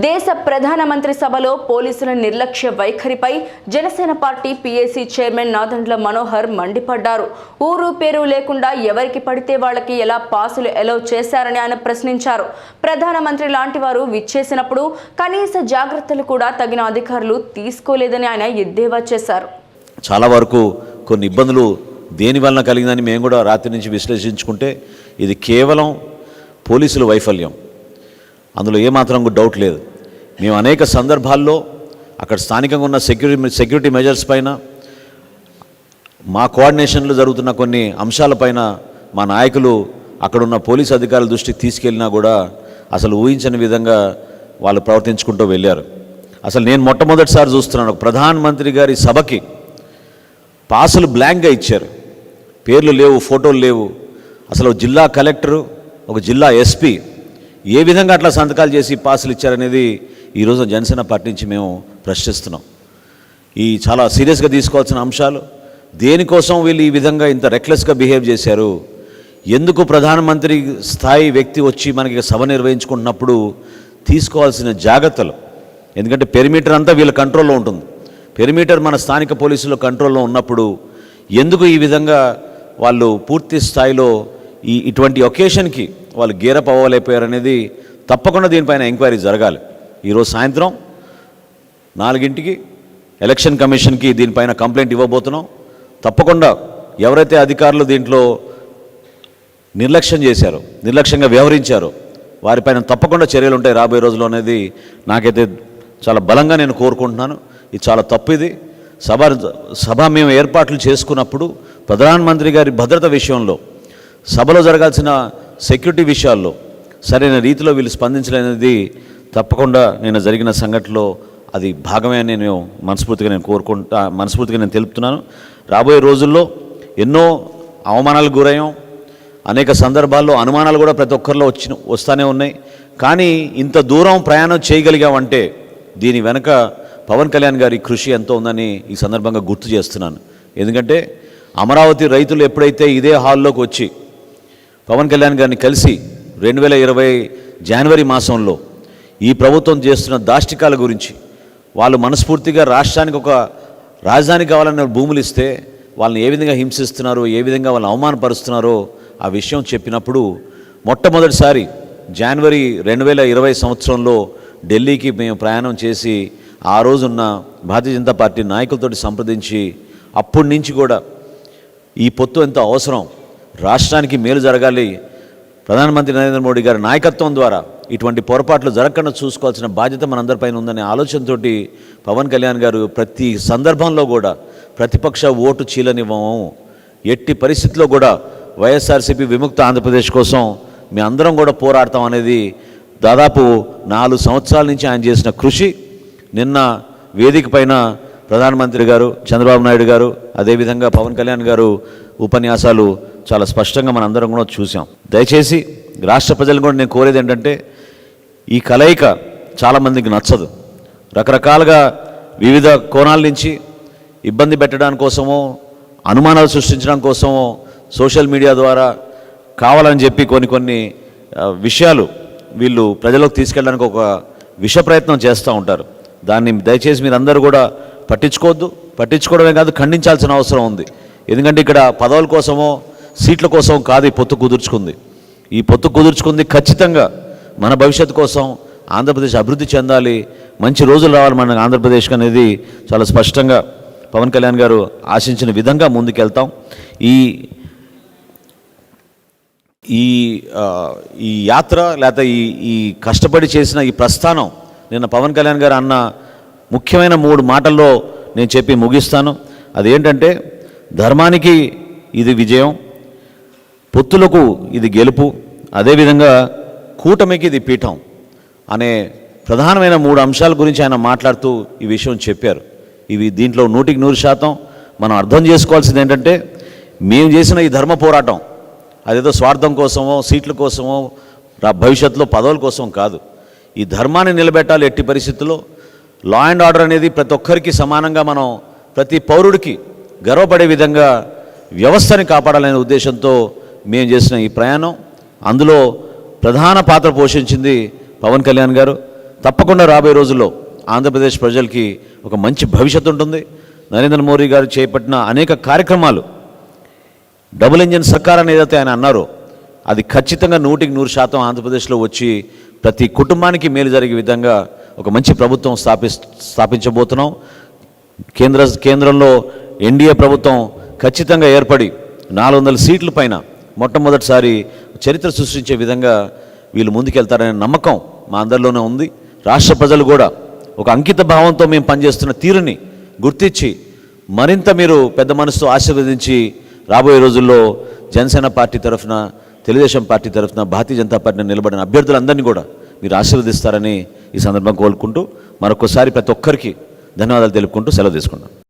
దేశ ప్రధానమంత్రి సభలో పోలీసుల నిర్లక్ష్య వైఖరిపై Janasena party PAC chairman Nadendla Manohar మండిపడ్డారు. ఊరు పేరు లేకుండా ఎవరికి పడితే వాళ్ళకి ఎలా పాసులు ఎలో చేశారని ఆయన ప్రశ్నించారు. ప్రధానమంత్రి లాంటి వారు విచ్చేసినప్పుడు కనీస జాగ్రత్తలు కూడా తగిన అధికారులు తీసుకోలేదని ఆయన ఎద్దేవా చేశారు. చాలా వరకు కొన్ని ఇబ్బందులు దేని వలన కలిగిందని మేము కూడా రాత్రి నుంచి విశ్లేషించుకుంటే ఇది కేవలం పోలీసుల వైఫల్యం. అందులో ఏమాత్రం డౌట్ లేదు. మేము అనేక సందర్భాల్లో అక్కడ స్థానికంగా ఉన్న సెక్యూరిటీ సెక్యూరిటీ మెజర్స్ పైన మా కోఆర్డినేషన్లో జరుగుతున్న కొన్ని అంశాలపైన మా నాయకులు అక్కడున్న పోలీస్ అధికారుల దృష్టికి తీసుకెళ్ళినా కూడా అసలు ఊహించని విధంగా వాళ్ళు ప్రవర్తించుకుంటూ వెళ్ళారు. అసలు నేను మొట్టమొదటిసారి చూస్తున్నాను ప్రధానమంత్రి గారి సభకి పాసులు బ్లాంక్గా ఇచ్చారు. పేర్లు లేవు ఫోటోలు లేవు. అసలు జిల్లా కలెక్టరు ఒక జిల్లా ఎస్పీ ఏ విధంగా అట్లా సంతకాలు చేసి పాసులు ఇచ్చారనేది ఈరోజు జనసేన పార్టీ నుంచి మేము ప్రశ్నిస్తున్నాం. ఈ చాలా సీరియస్గా తీసుకోవాల్సిన అంశాలు దేనికోసం వీళ్ళు ఈ విధంగా ఇంత రెక్లెస్గా బిహేవ్ చేశారు ఎందుకు ప్రధానమంత్రి స్థాయి వ్యక్తి వచ్చి మనకి సభ నిర్వహించుకుంటున్నప్పుడు తీసుకోవాల్సిన జాగ్రత్తలు? ఎందుకంటే పెరిమీటర్ అంతా వీళ్ళ కంట్రోల్లో ఉంటుంది. పెరిమీటర్ మన స్థానిక పోలీసుల కంట్రోల్లో ఉన్నప్పుడు ఎందుకు ఈ విధంగా వాళ్ళు పూర్తి స్థాయిలో ఈ ఇటువంటి ఒకేషన్కి వాళ్ళు గేరప్ అవ్వలేకపోయారనేది తప్పకుండా దీనిపైన ఎంక్వైరీ జరగాలి. ఈరోజు సాయంత్రం నాలుగింటికి ఎలక్షన్ కమిషన్కి దీనిపైన కంప్లైంట్ ఇవ్వబోతున్నాం. తప్పకుండా ఎవరైతే అధికారులు దీంట్లో నిర్లక్ష్యం చేశారో నిర్లక్ష్యంగా వ్యవహరించారో వారిపైన తప్పకుండా చర్యలు ఉంటాయి రాబోయే రోజులు అనేది నాకైతే చాలా బలంగా నేను కోరుకుంటున్నాను. ఇది చాలా తప్పు ఇది. సభ సభ మేము ఏర్పాట్లు చేసుకున్నప్పుడు ప్రధానమంత్రి గారి భద్రత విషయంలో సభలో జరగాల్సిన సెక్యూరిటీ విషయాల్లో సరైన రీతిలో వీళ్ళు స్పందించలేనిది తప్పకుండా నేను జరిగిన సంఘటనలో అది భాగమే అని నేను మనస్ఫూర్తిగా నేను కోరుకుంటా మనస్ఫూర్తిగా నేను తెలుపుతున్నాను. రాబోయే రోజుల్లో ఎన్నో అవమానాలకు గురయ్యాం. అనేక సందర్భాల్లో అనుమానాలు కూడా ప్రతి ఒక్కరిలో వచ్చి వస్తూనే ఉన్నాయి. కానీ ఇంత దూరం ప్రయాణం చేయగలిగామంటే దీని వెనక పవన్ కళ్యాణ్ గారి కృషి ఎంతో ఉందని ఈ సందర్భంగా గుర్తు చేస్తున్నాను. ఎందుకంటే అమరావతి రైతులు ఎప్పుడైతే ఇదే హాల్లోకి వచ్చి పవన్ కళ్యాణ్ గారిని కలిసి రెండు వేల ఇరవై జనవరి మాసంలో ఈ ప్రభుత్వం చేస్తున్న దాష్టికాల గురించి వాళ్ళు మనస్ఫూర్తిగా రాష్ట్రానికి ఒక రాజధాని కావాలన్న భూములు ఇస్తే వాళ్ళని ఏ విధంగా హింసిస్తున్నారో ఏ విధంగా వాళ్ళని అవమానపరుస్తున్నారో ఆ విషయం చెప్పినప్పుడు మొట్టమొదటిసారి జనవరి రెండు వేల ఇరవై సంవత్సరంలో ఢిల్లీకి మేము ప్రయాణం చేసి ఆ రోజున్న భారతీయ జనతా పార్టీ నాయకులతోటి సంప్రదించి అప్పటి నుంచి కూడా ఈ పొత్తు ఎంత అవసరం. రాష్ట్రానికి మేలు జరగాలి. ప్రధానమంత్రి నరేంద్ర మోడీ గారి నాయకత్వం ద్వారా ఇటువంటి పొరపాట్లు జరగకుండా చూసుకోవాల్సిన బాధ్యత మనందరిపైన ఉందనే ఆలోచనతోటి పవన్ కళ్యాణ్ గారు ప్రతి సందర్భంలో కూడా ప్రతిపక్ష ఓటు చీలనివ్వము. ఎట్టి పరిస్థితిలో కూడా వైఎస్ఆర్సీపీ విముక్త ఆంధ్రప్రదేశ్ కోసం మీ అందరం కూడా పోరాడతాం అనేది దాదాపు నాలుగు సంవత్సరాల నుంచి ఆయన చేసిన కృషి. నిన్న వేదిక పైన ప్రధానమంత్రి గారు చంద్రబాబు నాయుడు గారు అదేవిధంగా పవన్ కళ్యాణ్ గారు ఉపన్యాసాలు చాలా స్పష్టంగా మన అందరం కూడా చూసాం. దయచేసి రాష్ట్ర ప్రజలు కూడా నేను కోరేది ఏంటంటే ఈ కలయిక చాలామందికి నచ్చదు. రకరకాలుగా వివిధ కోణాల నుంచి ఇబ్బంది పెట్టడానికి కోసమో అనుమానాలు సృష్టించడం కోసమో సోషల్ మీడియా ద్వారా కావాలని చెప్పి కొన్ని కొన్ని విషయాలు వీళ్ళు ప్రజలకు తీసుకెళ్ళడానికి ఒక విష ప్రయత్నం చేస్తూ ఉంటారు. దాన్ని దయచేసి మీరందరూ కూడా పట్టించుకోవద్దు. పట్టించుకోవడమే కాదు ఖండించాల్సిన అవసరం ఉంది. ఎందుకంటే ఇక్కడ పదవుల కోసమో సీట్ల కోసం కాదు ఈ పొత్తు కుదుర్చుకుంది. ఈ పొత్తు కుదుర్చుకుంది ఖచ్చితంగా మన భవిష్యత్తు కోసం ఆంధ్రప్రదేశ్ అభివృద్ధి చెందాలి మంచి రోజులు రావాలి మన ఆంధ్రప్రదేశ్కి అనేది చాలా స్పష్టంగా పవన్ కళ్యాణ్ గారు ఆశించిన విధంగా ముందుకెళ్తాం. ఈ ఈ ఈ యాత్ర లేకపోతే ఈ ఈ కష్టపడి చేసిన ఈ ప్రస్థానం నిన్న పవన్ కళ్యాణ్ గారు అన్న ముఖ్యమైన మూడు మాటల్లో నేను చెప్పి ముగిస్తాను. అదేంటంటే ధర్మానికి ఇది విజయం. పొత్తులకు ఇది గెలుపు అదేవిధంగా కూటమికి ఇది పీఠం అనే ప్రధానమైన మూడు అంశాల గురించి ఆయన మాట్లాడుతూ ఈ విషయం చెప్పారు. ఇవి దీంట్లో నూటికి నూరు శాతం మనం అర్థం చేసుకోవాల్సింది ఏంటంటే మేము చేసిన ఈ ధర్మ పోరాటం అదేదో స్వార్థం కోసమో సీట్ల కోసమో భవిష్యత్తులో పదవుల కోసం కాదు. ఈ ధర్మాన్ని నిలబెట్టాలి ఎట్టి పరిస్థితుల్లో. లా అండ్ ఆర్డర్ అనేది ప్రతి ఒక్కరికి సమానంగా మనం ప్రతి పౌరుడికి గర్వపడే విధంగా వ్యవస్థని కాపాడాలనే ఉద్దేశంతో మేము చేసిన ఈ ప్రయాణం అందులో ప్రధాన పాత్ర పోషించింది పవన్ కళ్యాణ్ గారు. తప్పకుండా రాబోయే రోజుల్లో ఆంధ్రప్రదేశ్ ప్రజలకి ఒక మంచి భవిష్యత్తు ఉంటుంది. నరేంద్ర మోడీ గారు చేపట్టిన అనేక కార్యక్రమాలు డబుల్ ఇంజిన్ సర్కార్ ఏదైతే ఆయన అన్నారో అది ఖచ్చితంగా నూటికి నూరు శాతం ఆంధ్రప్రదేశ్లో వచ్చి ప్రతి కుటుంబానికి మేలు జరిగే విధంగా ఒక మంచి ప్రభుత్వం స్థాపి స్థాపించబోతున్నాం. కేంద్ర కేంద్రంలో ఎన్డీఏ ప్రభుత్వం ఖచ్చితంగా ఏర్పడి నాలుగు వందల సీట్ల పైన మొట్టమొదటిసారి చరిత్ర సృష్టించే విధంగా వీళ్ళు ముందుకెళ్తారనే నమ్మకం మా అందరిలోనే ఉంది. రాష్ట్ర ప్రజలు కూడా ఒక అంకిత భావంతో మేము పనిచేస్తున్న తీరుని గుర్తించి మరింత మీరు పెద్ద మనసుతో ఆశీర్వదించి రాబోయే రోజుల్లో జనసేన పార్టీ తరఫున తెలుగుదేశం పార్టీ తరఫున భారతీయ జనతా పార్టీని నిలబడిన అభ్యర్థులందరినీ కూడా మీరు ఆశీర్వదిస్తారని ఈ సందర్భం కోరుకుంటూ మరొకసారి ప్రతి ఒక్కరికి ధన్యవాదాలు తెలుపుకుంటూ సెలవు తీసుకున్నాను